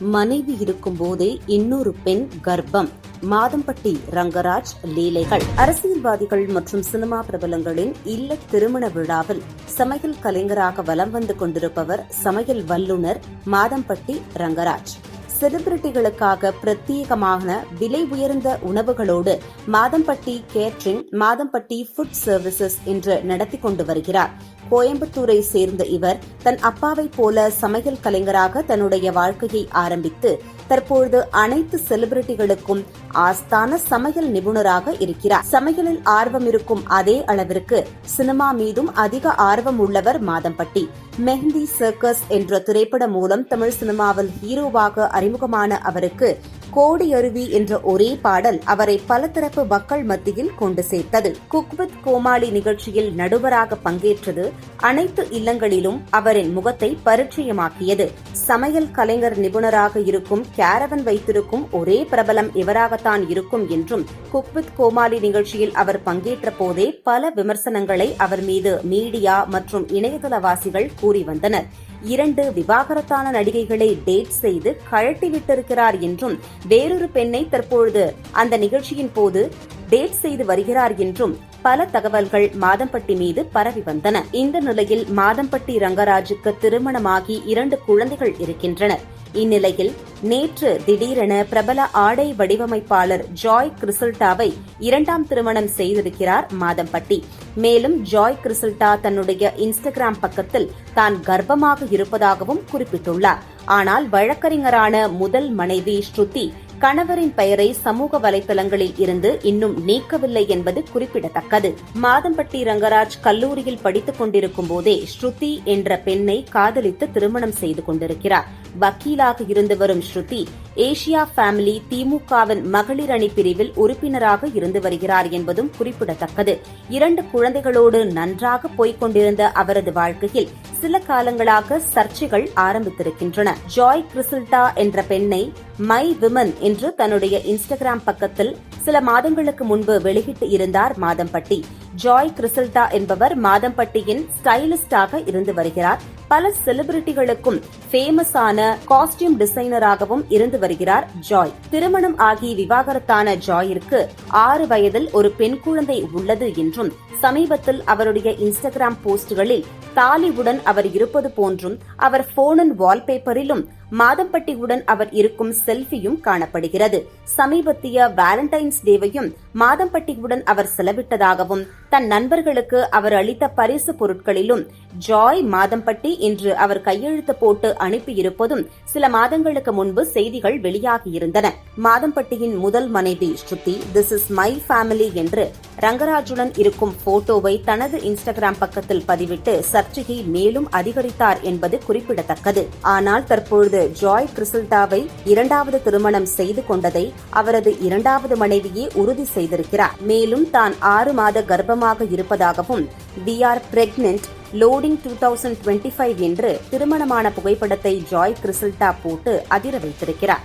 மனைவி இருக்கும் போதே இன்னொரு பெண் கர்ப்பம். மாதம்பட்டி ரங்கராஜ் லீலைகள். அரசியல்வாதிகள் மற்றும் சினிமா பிரபலங்களின் இல்ல திருமண விழாவில் சமையல் கலைஞராக வலம் வந்து கொண்டிருப்பவர் சமையல் வல்லுநர் மாதம்பட்டி ரங்கராஜ். செலிபிரிட்டிகளுக்காக பிரத்யேகமான விலை உயர்ந்த உணவுகளோடு Madhampatti catering Madhampatti food services என்று நடத்தி கொண்டு வருகிறார். கோயம்புத்தூரை சேர்ந்த இவர் தன் அப்பாவைப் போல சமையல் கலைஞராக தன்னுடைய வாழ்க்கையை ஆரம்பித்து தற்பொழுது அனைத்து செலிபிரிட்டிகளுக்கும் ஆஸ்தான சமையல் நிபுணராக இருக்கிறார். சமையலில் ஆர்வம் இருக்கும் அதே அளவிற்கு சினிமா மீதும் அதிக ஆர்வம் உள்ளவர் மாதம்பட்டி. மெஹந்தி சர்க்கஸ் என்ற திரைப்படம் மூலம் தமிழ் சினிமாவில் ஹீரோவாக அறிமுகமான அவருக்கு கோடி அருவி என்ற ஒரே பாடல் அவரை பலதரப்பு மக்கள் மத்தியில் கொண்டு சேர்த்தது. குக்வித் கோமாளி நிகழ்ச்சியில் நடுவராக பங்கேற்றது. அனைத்து இல்லங்களிலும் அவரின் முகத்தை பரிச்சயமாக்கியது. சமையல் கலைஞர் நிபுணராக இருக்கும் கேரவன் வைத்திருக்கும் ஒரே பிரபலம் இவராகத்தான் இருக்கும் என்றும் குக்வித் கோமாளி நிகழ்ச்சியில் அவர் பங்கேற்ற போதே பல விமர்சனங்களை அவர் மீது மீடியா மற்றும் இணையதளவாசிகள் கூறி வந்தனர். இரண்டு விவாகரத்தான நடிகைகளை டேட் செய்து கழட்டி விட்டிருக்கிறார் என்றும் வேறொரு பெண்ணை தற்பொழுது அந்த நிகழ்ச்சியின் போது டேட் செய்து வருகிறார் என்றும் பல தகவல்கள் மாதம்பட்டி மீது பரவி வந்தன. இந்த நிலையில் மாதம்பட்டி ரங்கராஜுக்கு திருமணமாகி இரண்டு குழந்தைகள் இருக்கின்றனர் இந்நிலையில் நேற்று திடீரென பிரபல ஆடை வடிவமைப்பாளர் ஜாய் கிறிசல்டாவை இரண்டாம் திருமணம் செய்திருக்கிறார் மாதம்பட்டி. மேலும் ஜாய் கிறிசல்டா தன்னுடைய இன்ஸ்டாகிராம் பக்கத்தில் தான் கர்ப்பமாக இருப்பதாகவும் குறிப்பிட்டுள்ளார். ஆனால் வழக்கறிஞரான முதல் மனைவி ஸ்ருதி கணவரின் பெயரை சமூக வலைதளங்களில் இருந்து இன்னும் நீக்கவில்லை என்பது குறிப்பிடத்தக்கது. மாதம்பட்டி ரங்கராஜ் கல்லூரியில் படித்துக் கொண்டிருக்கும் போதே ஸ்ருதி என்ற பெண்ணை காதலித்து திருமணம் செய்து கொண்டிருக்கிறார். வக்கீலாக இருந்து வரும் ஸ்ருதி ஏசியா ஃபேமிலி திமுகவின் மகளிர் அணி பிரிவில் உறுப்பினராக இருந்து வருகிறார் என்பதும் குறிப்பிடத்தக்கது. இரண்டு குழந்தைகளோடு நன்றாக கொண்டிருந்த அவரது வாழ்க்கையில் சில காலங்களாக சர்ச்சைகள் ஆரம்பித்திருக்கின்றன. ஜாய் கிறிசில்டா என்ற பெண்ணை மை விமன் என்று தன்னுடைய இன்ஸ்டாகிராம் பக்கத்தில் சில மாதங்களுக்கு முன்பு வெளியிட்டு இருந்தார் மாதம்பட்டி. ஜாய் கிறிசல்டா என்பவர் மாதம்பட்டியின் ஸ்டைலிஸ்டாக இருந்து வருகிறார். பல செலிபிரிட்டிகளுக்கும் ஃபேமஸான காஸ்டியூம் டிசைனராகவும் இருந்து வருகிறார் ஜாய். திருமணம் ஆகி விவாகரத்தான ஜாயிற்கு ஆறு வயதில் ஒரு பெண் குழந்தை உள்ளது என்றும் சமீபத்தில் அவருடைய இன்ஸ்டாகிராம் போஸ்டுகளில் தாலிவுடன் அவர் இருப்பது போன்றும் அவர் போனின் வால்பேப்பரிலும் மாதம்பட்டியுடன் அவர் இருக்கும் செல்ஃபியும் காணப்படுகிறது. சமீபத்திய வேலண்டைன்ஸ் டேவையும் மாதம்பட்டியுடன் அவர் செலவிட்டதாகவும் தன் நண்பர்களுக்கு அவர் அளித்த பரிசு பொருட்களிலும் ஜாய் மாதம்பட்டி என்று அவர் கையெழுத்து போட்டு அனுப்பியிருப்பதும் சில மாதங்களுக்கு முன்பு செய்திகள் வெளியாகியிருந்தன. மாதம்பட்டியின் முதல் மனைவி Shruti this is my family என்று ரங்கராஜுடன் இருக்கும் போட்டோவை தனது இன்ஸ்டாகிராம் பக்கத்தில் பதிவிட்டு சர்ச்சையை மேலும் அதிகரித்தார் என்பது குறிப்பிடத்தக்கது. ஆனால் தற்பொழுது ஜாய் கிறிசல்டாவை இரண்டாவது திருமணம் செய்து கொண்டதை அவரது இரண்டாவது மனைவியே உறுதி செய்திருக்கிறார். மேலும் தான் ஆறு மாத கர்ப்பமாக இருப்பதாகவும் we are pregnant loading two thousand twenty five என்று திருமணமான புகைப்படத்தை ஜாய் கிறிசல்டா போட்டு அதிர வைத்திருக்கிறார்.